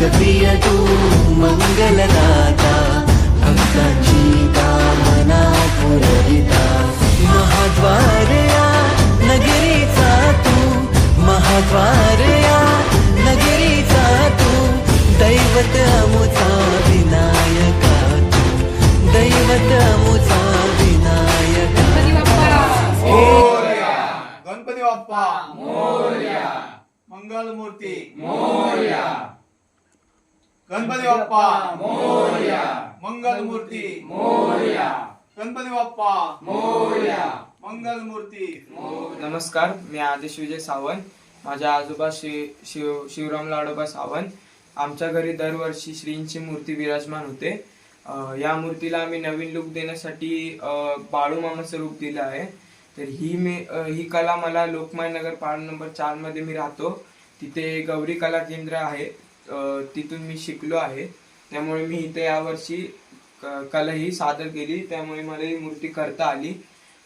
मोदक प्रिय तू मंगलदाता भक्तांची कामना पुरविता. महाद्वार या नगरीचा तू महाद्वार या नगरीचा तू दैवत अमुचा विनायका तू दैवत अमुचा विनायका गणपती बाप्पा. मोर्या. मंगलमूर्ती. मोर्या. गणपती बाप्पा मोर्या. मंगलमूर्ती. मोर्या. गणपती बाप्पा मोर्या. मंगलमूर्ती. नमस्कार मी आदेश विजय सावंत. माझ्या आजोबा श्री शिव शिवराम लाडोबा सावंत. आमच्या घरी दरवर्षी श्रींची मूर्ती विराजमान होते. अं, या मूर्तीला आम्ही नवीन लुक देण्यासाठी अं, बाळूमामाचं रूप दिलं आहे. तर ही मी अं, ही कला मला लोकमान्य नगर पार्ट नंबर चारमध्ये मी राहतो. तिथे गौरी कला केंद्र आहे. तिथून मी शिकलो आहे. त्यामुळे मी इथे यावर्षी क- कला ही सादर केली. त्यामुळे मला ही मूर्ती करता आली.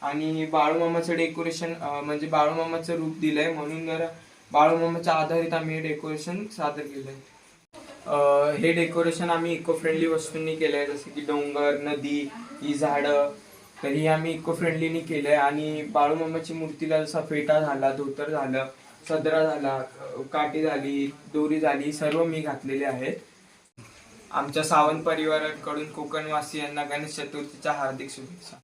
आणि बाळूमामाचं डेकोरेशन म्हणजे बाळूमामाचं रूप दिलं आहे म्हणून जर बाळूमामाच्या आधारित आम्ही हे डेकोरेशन सादर केलं आहे हे डेकोरेशन आम्ही इको फ्रेंडली वस्तूंनी आहे जसं की डोंगर नदी ही झाडं तर ही आम्ही इको फ्रेंडलीनी आहे आणि बाळूमामाची मूर्तीला जसा फेटा झाला धोतर झालं सदरा झाला काठी झाली दोरी झाली सर्व मी घातलेले आहेत. आमच्या सावंत परिवाराकडून कोकणवासियांना गणेश चतुर्थीच्या हार्दिक शुभेच्छा.